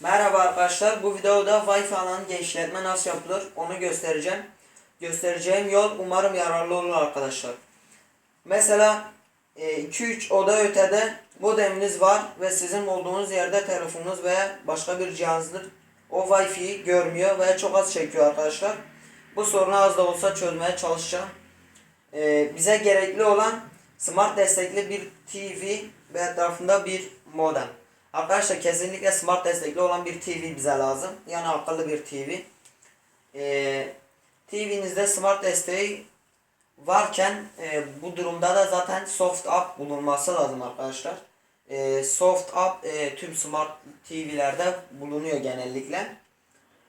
Merhaba arkadaşlar. Bu videoda Wi-Fi alanı genişletme nasıl yapılır onu göstereceğim. Göstereceğim yol umarım yararlı olur arkadaşlar. Mesela 2-3 oda ötede modeminiz var ve sizin olduğunuz yerde telefonunuz veya başka bir cihazdır. O Wi-Fi'yi görmüyor veya çok az çekiyor arkadaşlar. Bu sorunu az da olsa çözmeye çalışacağım. Ee, bize gerekli olan smart destekli bir TV ve etrafında bir modem. Arkadaşlar kesinlikle smart destekli olan bir TV bize lazım. Yani akıllı bir TV. Ee, TV'nizde smart desteği varken e, bu durumda da zaten soft up bulunması lazım arkadaşlar. E, soft up e, tüm smart TV'lerde bulunuyor genellikle.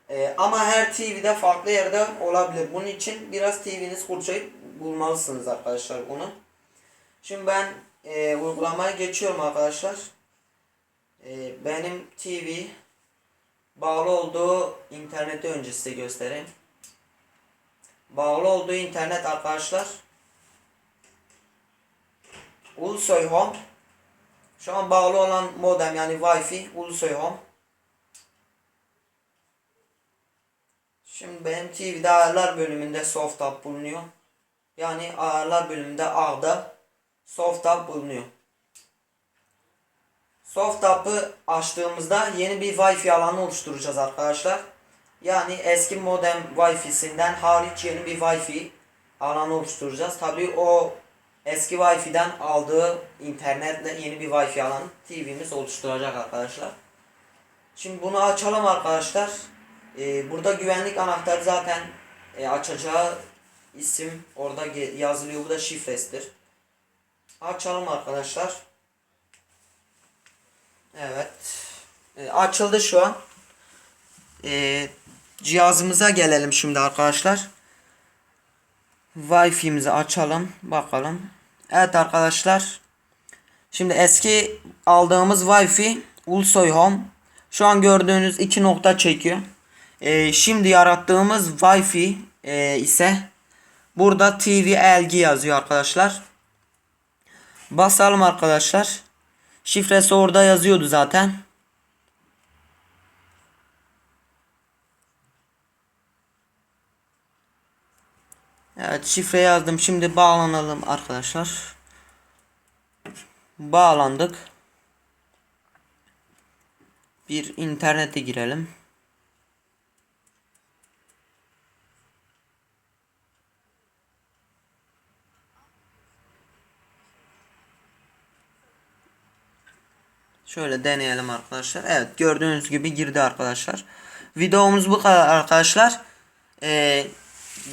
E, ama her TV'de farklı yerde olabilir. Bunun için biraz TV'niz kurcalayıp bulmalısınız arkadaşlar bunu. Şimdi ben e, uygulamaya geçiyorum arkadaşlar. E, benim TV bağlı olduğu interneti önce size göstereyim. Bağlı olduğu internet arkadaşlar. Ulusoy Home. Şu an bağlı olan modem yani Wi-Fi Ulusoy Home. Şimdi benim TV'de ayarlar bölümünde soft up bulunuyor. Yani ayarlar bölümünde A'da soft up bulunuyor. Soft up'ı açtığımızda yeni bir Wi-Fi alanı oluşturacağız arkadaşlar. Yani eski modem Wi-Fi'sinden hariç yeni bir Wi-Fi alanı oluşturacağız. Tabii o eski Wi-Fi'den aldığı internetle yeni bir Wi-Fi alanı TV'miz oluşturacak arkadaşlar. Şimdi bunu açalım arkadaşlar. Ee, burada güvenlik anahtarı zaten e, açacağı isim orada yazılıyor. Bu da şifresidir. Açalım arkadaşlar. Evet. E, açıldı şu an. E, cihazımıza gelelim şimdi arkadaşlar. Wi-Fi'mizi açalım. Bakalım. Evet arkadaşlar. Şimdi eski aldığımız Wi-Fi Ulsoy Home. Şu an gördüğünüz iki nokta çekiyor. E, şimdi yarattığımız Wi-Fi e, ise burada TV LG yazıyor arkadaşlar. Basalım arkadaşlar. Şifresi orada yazıyordu zaten. Evet şifre yazdım. Şimdi bağlanalım arkadaşlar. Bağlandık. Bir internete girelim. Şöyle deneyelim arkadaşlar. Evet gördüğünüz gibi girdi arkadaşlar. Videomuz bu kadar arkadaşlar. Ee,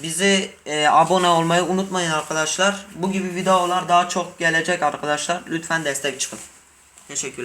bizi e, abone olmayı unutmayın arkadaşlar. Bu gibi videolar daha çok gelecek arkadaşlar. Lütfen destek çıkın. Teşekkürler.